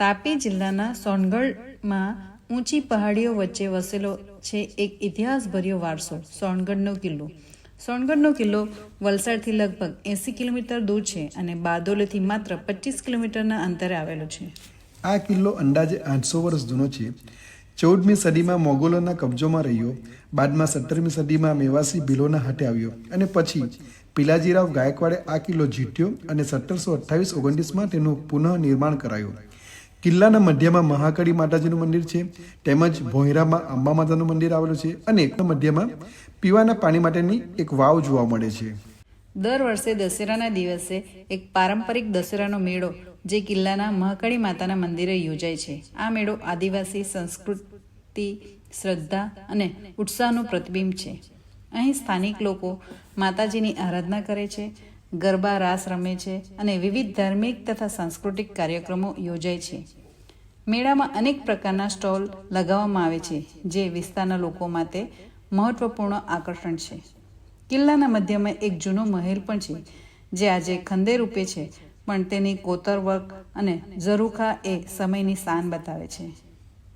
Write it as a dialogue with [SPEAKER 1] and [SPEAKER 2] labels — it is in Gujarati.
[SPEAKER 1] તાપી જિલ્લાના સોનગઢમાં ઊંચી પહાડીઓ વચ્ચે વસેલો છે એક ઇતિહાસભર્યો વારસો, સોનગઢનો કિલ્લો. સોનગઢનો કિલ્લો વલસાડથી લગભગ એંસી કિલોમીટર દૂર છે અને બારડોલીથી માત્ર પચીસ કિલોમીટરના અંતરે આવેલો છે.
[SPEAKER 2] આ કિલ્લો અંદાજે આઠસો વર્ષ જૂનો છે. ચૌદમી સદીમાં મોગલોના કબજોમાં રહ્યો, બાદમાં સત્તરમી સદીમાં મેવાસી ભીલોના હાથે આવ્યો અને પછી પિલાજીરાવ ગાયકવાડે આ કિલ્લો જીત્યો અને સત્તરસો અઠ્ઠાવીસ ઓગણત્રીસમાં તેનું પુનઃ નિર્માણ કરાયું. કિલ્લાના મધ્યમાં મહાકાળી માતાજીનું મંદિર છે, તેમજ ભોંયરામાં અંબા માતાનું મંદિર આવેલું છે અને મધ્યમાં પીવાના પાણી માટેની એક વાવ જોવા મળે છે.
[SPEAKER 1] દર વર્ષે દશેરાના દિવસે એક પારંપરિક દશેરાનો મેળો જે કિલ્લાના મહાકાળી માતાના મંદિરે યોજાય છે. આ મેળો આદિવાસી સંસ્કૃતિ, શ્રદ્ધા અને ઉત્સાહનું પ્રતિબિંબ છે. અહીં સ્થાનિક લોકો માતાજીની આરાધના કરે છે ગરબા રાસ રમે છે અને વિવિધ ધાર્મિક તથા સાંસ્કૃતિક કાર્યક્રમો યોજાય છે. મેળામાં અનેક પ્રકારના સ્ટોલ લગાવવામાં આવે છે, જે વિસ્તારના લોકો માટે મહત્વપૂર્ણ આકર્ષણ છે. કિલ્લાના મધ્યમાં એક જૂનો મહેલ પણ છે, જે આજે ખંદે રૂપે છે, પણ તેની કોતર વર્ક અને ઝરૂખા એ સમયની શાન બતાવે છે.